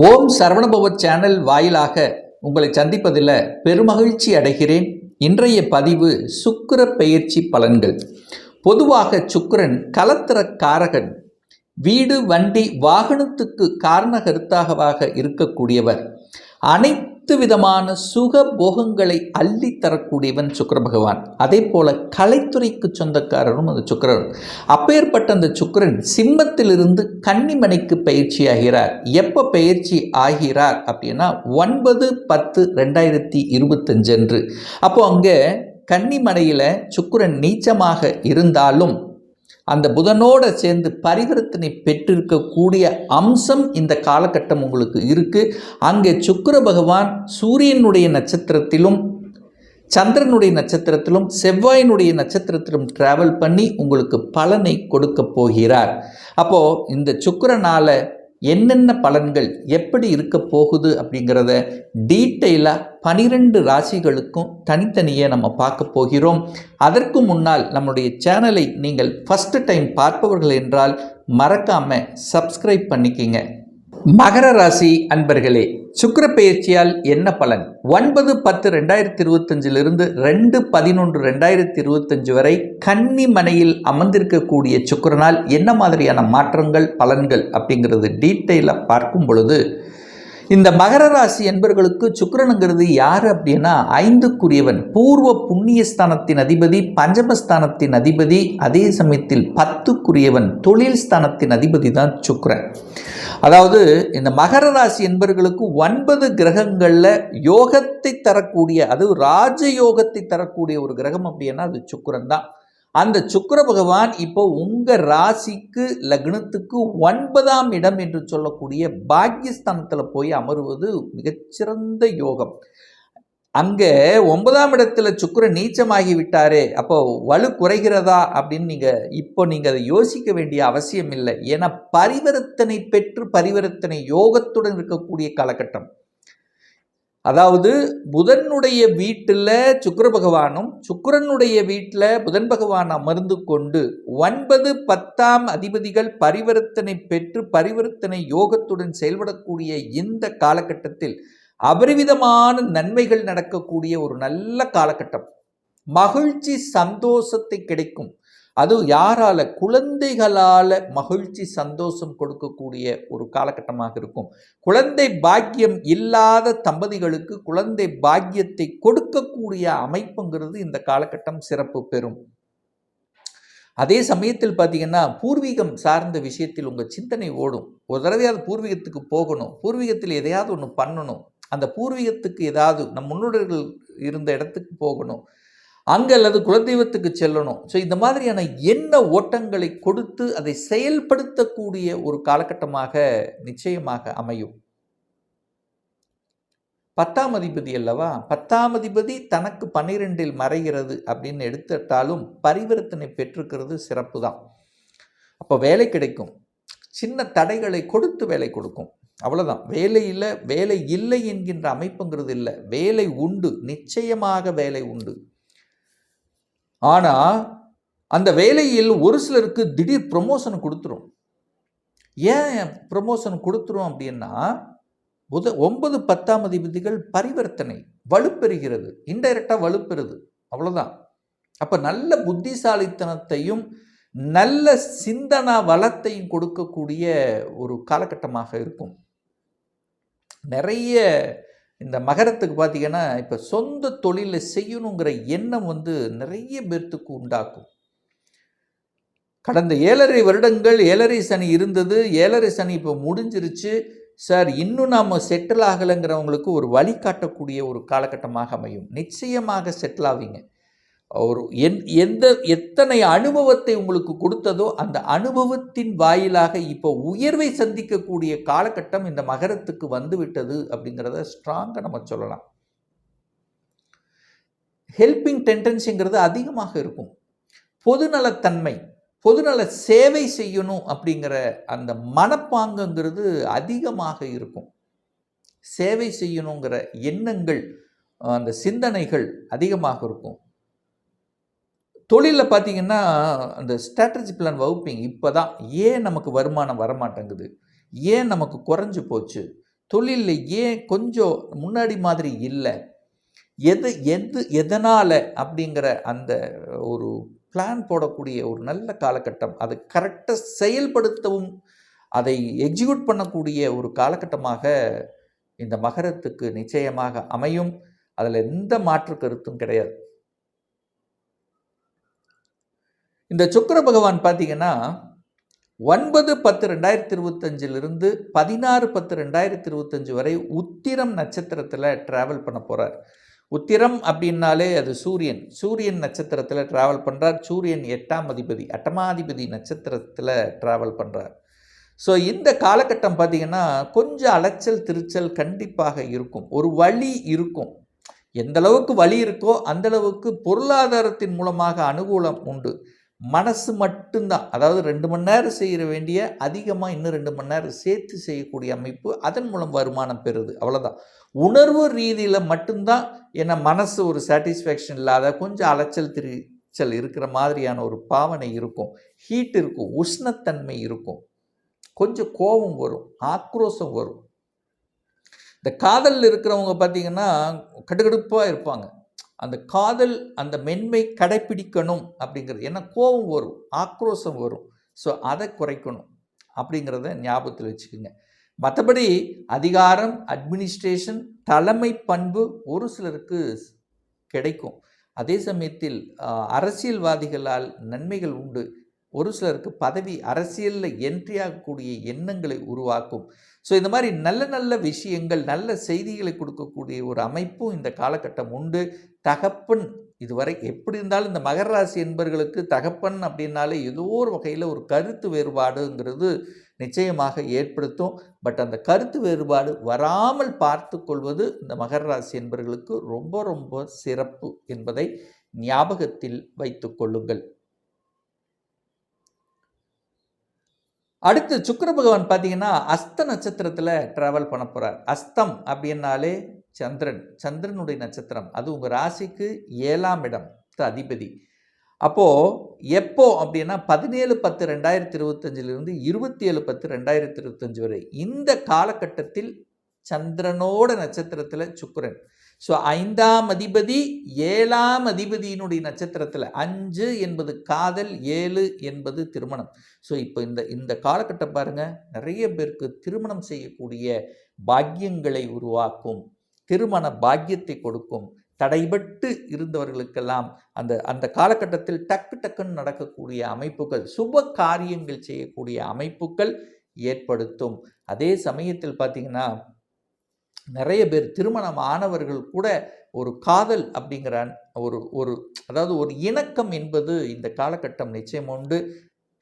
ஓம் Saravanabhava channel வாயிலாக உங்களை சந்திப்பதில் பெருமகிழ்ச்சி அடைகிறேன். இன்றைய பதிவு சுக்கர பெயர்ச்சி பலன்கள். பொதுவாக சுக்கரன் கலத்திர காரகன் வீடு வண்டி வாகனத்துக்கு காரணகருத்தாகவாக இருக்கக்கூடியவர். அனைத்து விதமான சுக போகங்களை அள்ளி தரக்கூடியவன் சுக்கிர பகவான். அதே போல கலைத்துறைக்கு சொந்தக்காரரும் அந்த சுக்கிரன் அப்பேற்பட்ட அந்த சுக்கிரன் சிம்மத்திலிருந்து கன்னிமனைக்கு பயிற்சி ஆகிறார். எப்போ பயிற்சி ஆகிறார் அப்படின்னா ஒன்பது பத்து ரெண்டாயிரத்தி இருபத்தஞ்சு அன்று. அப்போ அங்கே கன்னிமனையில் சுக்கிரன் நீச்சமாக இருந்தாலும் அந்த புதனோடு சேர்ந்து பரிவர்த்தனை பெற்றிருக்கக்கூடிய அம்சம் இந்த காலகட்டம் உங்களுக்கு இருக்குது அங்கே சுக்கிர பகவான் சூரியனுடைய நட்சத்திரத்திலும் சந்திரனுடைய நட்சத்திரத்திலும் செவ்வாயினுடைய நட்சத்திரத்திலும் டிராவல் பண்ணி உங்களுக்கு பலனை கொடுக்க போகிறார். அப்போது இந்த சுக்கிரனால என்னென்ன பலன்கள் எப்படி இருக்க போகுது அப்படிங்கிறத டீட்டெயிலாக பனிரெண்டு ராசிகளுக்கும் தனித்தனியே நம்ம பார்க்க போகிறோம். அதற்கு முன்னால் நம்முடைய சேனலை நீங்கள் ஃபஸ்ட்டு டைம் பார்ப்பவர்கள் என்றால் மறக்காமல் சப்ஸ்கிரைப் பண்ணிக்கிங்க. மகர ராசி அன்பர்களே சுக்கர பயிற்சியால் என்ன பலன்? ஒன்பது பத்து ரெண்டாயிரத்தி இருபத்தஞ்சிலிருந்து ரெண்டு பதினொன்று ரெண்டாயிரத்தி இருபத்தஞ்சு வரை கன்னி மனையில் அமர்ந்திருக்கக்கூடிய சுக்கிரனால் என்ன மாதிரியான மாற்றங்கள் பலன்கள் அப்படிங்கிறது டீட்டெயிலாக பார்க்கும் பொழுது இந்த மகர ராசி என்பர்களுக்கு சுக்கிரனுங்கிறது யார் அப்படின்னா ஐந்துக்குரியவன். பூர்வ புண்ணியஸ்தானத்தின் அதிபதி பஞ்சமஸ்தானத்தின் அதிபதி அதே சமயத்தில் பத்துக்குரியவன் தொழில் ஸ்தானத்தின் அதிபதி தான் சுக்கிரன். அதாவது இந்த மகர ராசி என்பர்களுக்கு ஒன்பது கிரகங்களில் யோகத்தை தரக்கூடிய அது ராஜயோகத்தை தரக்கூடிய ஒரு கிரகம் அப்படின்னா அது சுக்கிரன் தான். அந்த சுக்கர பகவான் இப்போ உங்கள் ராசிக்கு லக்னத்துக்கு ஒன்பதாம் இடம் என்று சொல்லக்கூடிய பாக்கியஸ்தானத்தில் போய் அமருவது மிகச்சிறந்த யோகம். அங்கே ஒன்பதாம் இடத்துல சுக்கர நீச்சமாகி விட்டாரே அப்போ வலு குறைகிறதா அப்படின்னு நீங்கள் இப்போ நீங்கள் அதை யோசிக்க வேண்டிய அவசியம் இல்லை. ஏன்னா பரிவர்த்தனை பெற்று பரிவர்த்தனை யோகத்துடன் இருக்கக்கூடிய காலகட்டம். அதாவது புதனுடைய வீட்டில் சுக்கர பகவானும் சுக்கரனுடைய வீட்டில் புதன் பகவான் அமர்ந்து கொண்டு ஒன்பது பத்தாம் அதிபதிகள் பரிவர்த்தனை பெற்று பரிவர்த்தனை யோகத்துடன் செயல்படக்கூடிய இந்த காலகட்டத்தில் அபரிவிதமான நன்மைகள் நடக்கக்கூடிய ஒரு நல்ல காலகட்டம். மகிழ்ச்சி சந்தோஷத்தை கிடைக்கும். அது யாரால? குழந்தைகளால் மகிழ்ச்சி சந்தோஷம் கொடுக்கக்கூடிய ஒரு காலகட்டமாக இருக்கும். குழந்தை பாக்கியம் இல்லாத தம்பதிகளுக்கு குழந்தை பாக்கியத்தை கொடுக்கக்கூடிய அமைப்புங்கிறது இந்த காலகட்டம் சிறப்பு பெறும். அதே சமயத்தில் பார்த்தீங்கன்னா பூர்வீகம் சார்ந்த விஷயத்தில் உங்கள் சிந்தனை ஓடும். ஒரு தடவையாவது பூர்வீகத்துக்கு போகணும். பூர்வீகத்தில் எதையாவது ஒன்று பண்ணணும். அந்த பூர்வீகத்துக்கு ஏதாவது நம் முன்னோர்கள் இருந்த இடத்துக்கு போகணும். அங்கே அல்லது குலதெய்வத்துக்கு செல்லணும். ஸோ இந்த மாதிரியான என்ன ஓட்டங்களை கொடுத்து அதை செயல்படுத்தக்கூடிய ஒரு காலகட்டமாக நிச்சயமாக அமையும். பத்தாம் அதிபதி அல்லவா? பத்தாம் அதிபதி தனக்கு பன்னிரெண்டில் மறைகிறது அப்படின்னு எடுத்துட்டாலும் பரிவர்த்தனை பெற்றுக்கிறது சிறப்பு தான் அப்போ வேலை கிடைக்கும். சின்ன தடைகளை கொடுத்து வேலை கொடுக்கும். அவ்வளோதான் வேலையில் வேலை இல்லை என்கின்ற அமைப்புங்கிறது இல்லை. வேலை உண்டு. நிச்சயமாக வேலை உண்டு. ஆனால் அந்த வேலையில் ஒரு சிலருக்கு திடீர் ப்ரொமோஷன் கொடுத்துரும். ஏன் ப்ரொமோஷன் கொடுத்துரும் அப்படின்னா உத ஒன்பது பத்தாம் அதிபதிகள் பரிவர்த்தனை வலுப்பெறுகிறது. இன்டைரக்டாக வலுப்பெறுது. அவ்வளோதான் அப்போ நல்ல புத்திசாலித்தனத்தையும் நல்ல சிந்தனா வளத்தையும் கொடுக்கக்கூடிய ஒரு காலகட்டமாக இருக்கும். நிறைய இந்த மகரத்துக்கு பார்த்தீங்கன்னா இப்போ சொந்த தொழிலை செய்யணுங்கிற எண்ணம் வந்து நிறைய பேர்த்துக்கு உண்டாக்கும். கடந்த ஏழரை வருடங்கள் ஏழரை சனி இருந்தது. ஏழரை சனி இப்போ முடிஞ்சிருச்சு. சார் இன்னும் நாம் செட்டில் ஆகலைங்கிறவங்களுக்கு ஒரு வழிகாட்டக்கூடிய ஒரு காலகட்டமாக அமையும். நிச்சயமாக செட்டில் ஆவீங்க. ஒரு என் எந்த எத்தனை அனுபவத்தை உங்களுக்கு கொடுத்ததோ அந்த அனுபவத்தின் வாயிலாக இப்போ உயர்வை சந்திக்கக்கூடிய காலகட்டம் இந்த மகரத்துக்கு வந்து விட்டது அப்படிங்கிறத ஸ்ட்ராங்காக நம்ம சொல்லலாம். ஹெல்பிங் டெண்டன்சிங்கிறது அதிகமாக இருக்கும். பொதுநலத்தன்மை பொதுநல சேவை செய்யணும் அப்படிங்கிற அந்த மனப்பாங்குங்கிறது அதிகமாக இருக்கும். சேவை செய்யணுங்கிற எண்ணங்கள் அந்த சிந்தனைகள் அதிகமாக இருக்கும். தொழிலில் பார்த்தீங்கன்னா அந்த ஸ்ட்ராட்டஜி பிளான் வகுப்பீங்க இப்போ தான் ஏன் நமக்கு வருமானம் வரமாட்டேங்குது? ஏன் நமக்கு குறைஞ்சு போச்சு? தொழிலில் ஏன் கொஞ்சம் முன்னாடி மாதிரி இல்லை? எது எது எதனால் அப்படிங்கிற அந்த ஒரு பிளான் போடக்கூடிய ஒரு நல்ல காலகட்டம் அதை கரெக்டாக செயல்படுத்தவும் அதை எக்ஸிக்யூட் பண்ணக்கூடிய ஒரு காலகட்டமாக இந்த மகரத்துக்கு நிச்சயமாக அமையும். அதில் எந்த மாற்று கருத்தும் கிடையாது. இந்த சுக்கர பகவான் பார்த்தீங்கன்னா ஒன்பது பத்து ரெண்டாயிரத்தி இருபத்தஞ்சிலிருந்து பதினாறு பத்து ரெண்டாயிரத்தி இருபத்தஞ்சு வரை உத்திரம் நட்சத்திரத்தில் ட்ராவல் பண்ண போகிறார் உத்திரம் அப்படின்னாலே அது சூரியன். சூரியன் நட்சத்திரத்தில் ட்ராவல் பண்ணுறார் சூரியன் எட்டாம் அதிபதி அட்டமாதிபதி நட்சத்திரத்தில் ட்ராவல் பண்ணுறார் ஸோ இந்த காலகட்டம் பார்த்திங்கன்னா கொஞ்சம் அலைச்சல் திருச்சல் கண்டிப்பாக இருக்கும். ஒரு வழி இருக்கும். எந்தளவுக்கு வழி இருக்கோ அந்த அளவுக்கு பொருளாதாரத்தின் மூலமாக அனுகூலம் உண்டு. மனசு மட்டும்தான். அதாவது ரெண்டு மணி நேரம் செய்கிற வேண்டிய அதிகமாக இன்னும் ரெண்டு மணி நேரம் சேர்த்து செய்யக்கூடிய அமைப்பு அதன் மூலம் வருமானம் பெறுது. அவ்வளோதான் உணர்வு ரீதியில் மட்டும்தான் என்ன மனசு ஒரு சாட்டிஸ்ஃபேக்ஷன் இல்லாத கொஞ்சம் அலைச்சல் திரிச்சல் இருக்கிற மாதிரியான ஒரு பாவனை இருக்கும். ஹீட் இருக்கும் உஷ்ணத்தன்மை இருக்கும். கொஞ்சம் கோபம் வரும் ஆக்ரோஷம் வரும். இந்த காதலில் இருக்கிறவங்க பார்த்திங்கன்னா கடுகடுப்பாக இருப்பாங்க. அந்த காதல் அந்த மென்மை கடைப்பிடிக்கணும் அப்படிங்கிறது. ஏன்னா கோபம் வரும் ஆக்ரோஷம் வரும். ஸோ அதை குறைக்கணும் அப்படிங்கிறத ஞாபகத்தில் வச்சுக்கோங்க. மற்றபடி அதிகாரம் அட்மினிஸ்ட்ரேஷன் தலைமை பண்பு ஒரு சிலருக்கு கிடைக்கும். அதே சமயத்தில் அரசியல்வாதிகளால் நன்மைகள் உண்டு. ஒரு சிலருக்கு பதவி அரசியலில் என்ட்ரி ஆகக்கூடிய எண்ணங்களை உருவாக்கும். ஸோ இந்த மாதிரி நல்ல நல்ல விஷயங்கள் நல்ல செய்திகளை கொடுக்கக்கூடிய ஒரு அமைப்பும் இந்த காலகட்டம் உண்டு. தகப்பன் இதுவரை எப்படி இருந்தாலும் இந்த மகர ராசி என்பர்களுக்கு தகப்பன் அப்படின்னாலே ஏதோ ஒரு வகையில் ஒரு கருத்து வேறுபாடுங்கிறது நிச்சயமாக ஏற்படுத்தும். பட் அந்த கருத்து வேறுபாடு வராமல் பார்த்து கொள்வது இந்த மகர ராசி என்பர்களுக்கு ரொம்ப ரொம்ப சிறப்பு என்பதை ஞாபகத்தில் வைத்து கொள்ளுங்கள். அடுத்து சுக்கர பகவான் பார்த்தீங்கன்னா அஸ்த நட்சத்திரத்தில் ட்ராவல் பண்ண போகிறார் அஸ்தம் அப்படின்னாலே சந்திரன் சந்திரனுடைய நட்சத்திரம். அது உங்கள் ராசிக்கு ஏழாம் இடம் அதிபதி. அப்போது எப்போ அப்படின்னா பதினேழு பத்து ரெண்டாயிரத்தி இருபத்தஞ்சிலிருந்து இருபத்தி ஏழு பத்து ரெண்டாயிரத்தி இருபத்தஞ்சு வரை. இந்த காலகட்டத்தில் சந்திரனோட நட்சத்திரத்தில் சுக்கரன். ஸோ ஐந்தாம் அதிபதி ஏழாம் அதிபதியினுடைய நட்சத்திரத்தில் அஞ்சு என்பது காதல் ஏழு என்பது திருமணம். ஸோ இப்போ இந்த இந்த காலகட்டம் பாருங்கள் நிறைய பேருக்கு திருமணம் செய்யக்கூடிய பாக்கியங்களை உருவாக்கும் திருமண பாக்கியத்தை கொடுக்கும் தடைபட்டு இருந்தவர்களுக்கெல்லாம் அந்த அந்த காலகட்டத்தில் டக்கு டக்குன்னு நடக்கக்கூடிய அமைப்புகள் சுப காரியங்கள் செய்யக்கூடிய அமைப்புகள் ஏற்படுத்தும். அதே சமயத்தில் பார்த்திங்கன்னா நிறைய பேர் திருமணம் ஆனவர்கள் கூட ஒரு காதல் அப்படிங்கிற ஒரு ஒரு அதாவது ஒரு இணக்கம் என்பது இந்த காலகட்டம் நிச்சயம் உண்டு.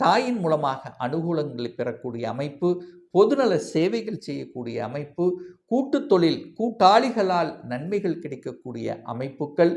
தாயின் மூலமாக அனுகூலங்களை பெறக்கூடிய அமைப்பு பொதுநல சேவைகள் செய்யக்கூடிய அமைப்பு கூட்டு தொழில் கூட்டாளிகளால் நன்மைகள் கிடைக்கக்கூடிய அமைப்புகள்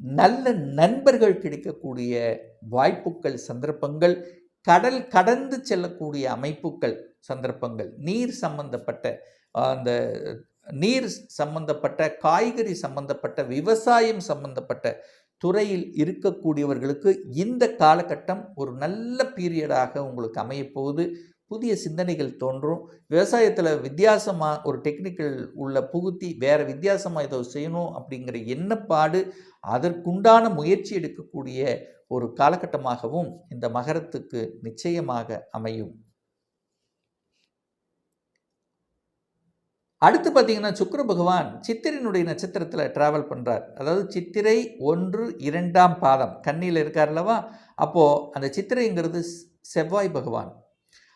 நல்ல நண்பர்கள் கிடைக்கக்கூடிய வாய்ப்புகள் சந்தர்ப்பங்கள் கடல் கடந்து செல்லக்கூடிய அமைப்புகள் சந்தர்ப்பங்கள் நீர் சம்பந்தப்பட்ட அந்த நீர் சம்பந்தப்பட்ட காய்கறி சம்பந்தப்பட்ட விவசாயம் சம்பந்தப்பட்ட துறையில் இருக்கக்கூடியவர்களுக்கு இந்த காலகட்டம் ஒரு நல்ல பீரியடாக உங்களுக்கு அமையப்போகுது. புதிய சிந்தனைகள் தோன்றும். விவசாயத்தில் வித்தியாசமாக ஒரு டெக்னிக்கல் உள்ள புகுத்தி வேறு வித்தியாசமாக ஏதோ செய்யணும் அப்படிங்கிற எண்ணப்பாடு அதற்குண்டான முயற்சி எடுக்கக்கூடிய ஒரு காலகட்டமாகவும் இந்த மகரத்துக்கு நிச்சயமாக அமையும். அடுத்து பார்த்தீங்கன்னா சுக்கர பகவான் சித்திரையினுடைய நட்சத்திரத்தில் ட்ராவல் பண்ணுறார் அதாவது சித்திரை ஒன்று இரண்டாம் பாதம். கண்ணியில் இருக்கார் அல்லவா? அப்போது அந்த சித்திரைங்கிறது செவ்வாய் பகவான்.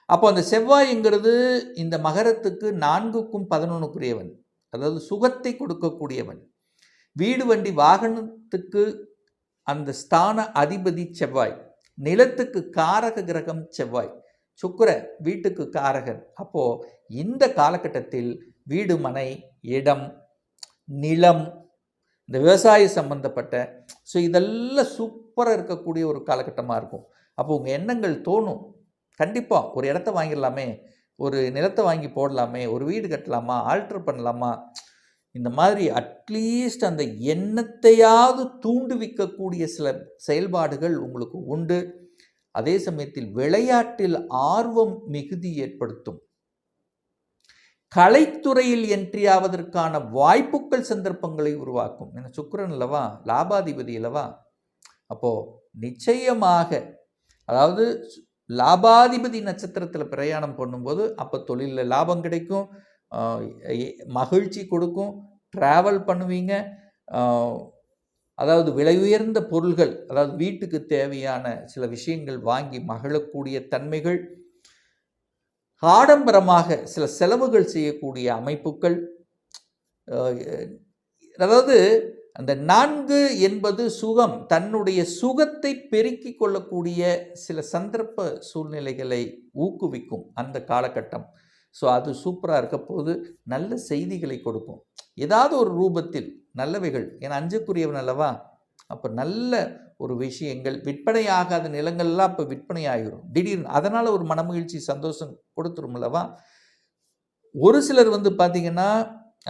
அப்போ அந்த செவ்வாய்ங்கிறது இந்த மகரத்துக்கு நான்குக்கும் பதினொன்றுக்குரியவன் அதாவது சுகத்தை கொடுக்கக்கூடியவன். வீடு வண்டி வாகனத்துக்கு அந்த ஸ்தான அதிபதி செவ்வாய். நிலத்துக்கு காரக கிரகம் செவ்வாய். சுக்கர வீட்டுக்கு காரகன். அப்போது இந்த காலகட்டத்தில் வீடு மனை இடம் நிலம் இந்த விவசாய சம்பந்தப்பட்ட ஸோ இதெல்லாம் சூப்பராக இருக்கக்கூடிய ஒரு காலகட்டமாக இருக்கும். அப்போ உங்கள் எண்ணங்கள் தோணும். கண்டிப்பாக ஒரு இடத்த வாங்கிடலாமே ஒரு நிலத்தை வாங்கி போடலாமே ஒரு வீடு கட்டலாமா ஆல்ட்ரு பண்ணலாமா இந்த மாதிரி அட்லீஸ்ட் அந்த எண்ணத்தையாவது தூண்டுவிக்கக்கூடிய சில செயல்பாடுகள் உங்களுக்கு உண்டு. அதே சமயத்தில் விளையாட்டில் ஆர்வம் மிகுதி ஏற்படுத்தும். கலைத்துறையில் என்ட்ரி ஆவதற்கான வாய்ப்புகள் சந்தர்ப்பங்களை உருவாக்கும். ஏன்னா சுக்கரன் அல்லவா? லாபாதிபதி அல்லவா? அப்போது நிச்சயமாக அதாவது லாபாதிபதி நட்சத்திரத்தில் பிரயாணம் பண்ணும்போது அப்போ தொழிலில் லாபம் கிடைக்கும். மகிழ்ச்சி கொடுக்கும். ட்ராவல் பண்ணுவீங்க. அதாவது விலை உயர்ந்த பொருள்கள் அதாவது வீட்டுக்கு தேவையான சில விஷயங்கள் வாங்கி மகிழக்கூடிய தன்மைகள் ஆடம்பரமாக சில செலவுகள் செய்யக்கூடிய அமைப்புகள் அதாவது அந்த நான்கு என்பது சுகம் தன்னுடைய சுகத்தை பெருக்கிக் கொள்ளக்கூடிய சில சந்தர்ப்ப சூழ்நிலைகளை ஊக்குவிக்கும் அந்த காலகட்டம். ஸோ அது சூப்பராக இருக்க போது நல்ல செய்திகளை கொடுக்கும். ஏதாவது ஒரு ரூபத்தில் நல்லவைகள் ஏன்னா அஞ்சுக்குரியவன் அல்லவா? அப்போ நல்ல ஒரு விஷயங்கள் விற்பனையாகாத நிலங்கள்லாம் அப்போ விற்பனை ஆகிரும் திடீர்னு அதனால் ஒரு மனமகிழ்ச்சி சந்தோஷம் கொடுத்துரும் அல்லவா? ஒரு சிலர் வந்து பார்த்தீங்கன்னா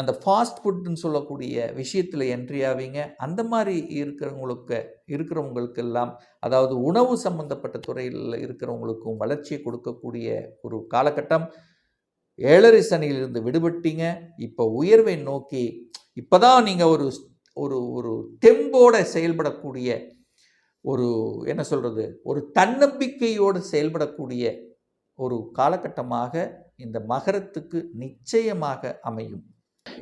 அந்த ஃபாஸ்ட் ஃபுட்னு சொல்லக்கூடிய விஷயத்தில் என்ட்ரி ஆவீங்க. அந்த மாதிரி இருக்கிறவங்களுக்கு இருக்கிறவங்களுக்கெல்லாம் அதாவது உணவு சம்பந்தப்பட்ட துறையில் இருக்கிறவங்களுக்கும் வளர்ச்சியை கொடுக்கக்கூடிய ஒரு காலகட்டம். ஏழரை சனியிலிருந்து விடுபட்டீங்க. இப்போ உயர்வை நோக்கி இப்போ தான் நீங்கள் ஒரு ஒரு ஒரு தெம்போட செயல்படக்கூடிய ஒரு என்ன சொல்கிறது ஒரு தன்னம்பிக்கையோடு செயல்படக்கூடிய ஒரு காலகட்டமாக இந்த மகரத்துக்கு நிச்சயமாக அமையும்.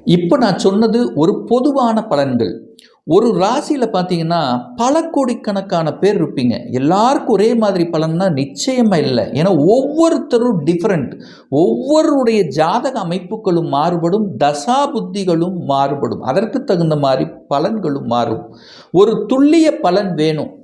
இப்போ நான் சொன்னது ஒரு பொதுவான பலன்கள். ஒரு ராசியில் பார்த்தீங்கன்னா பல கோடிக்கணக்கான பேர் இருப்பீங்க. எல்லாருக்கும் ஒரே மாதிரி பலன்னா நிச்சயமாக இல்லை. ஏன்னா ஒவ்வொருத்தரும் டிஃப்ரெண்ட் ஒவ்வொருடைய ஜாதக அமைப்புகளும் மாறுபடும் தசா புத்திகளும் மாறுபடும். அதற்கு தகுந்த மாதிரி பலன்களும் மாறும். ஒரு துல்லிய பலன் வேணும்.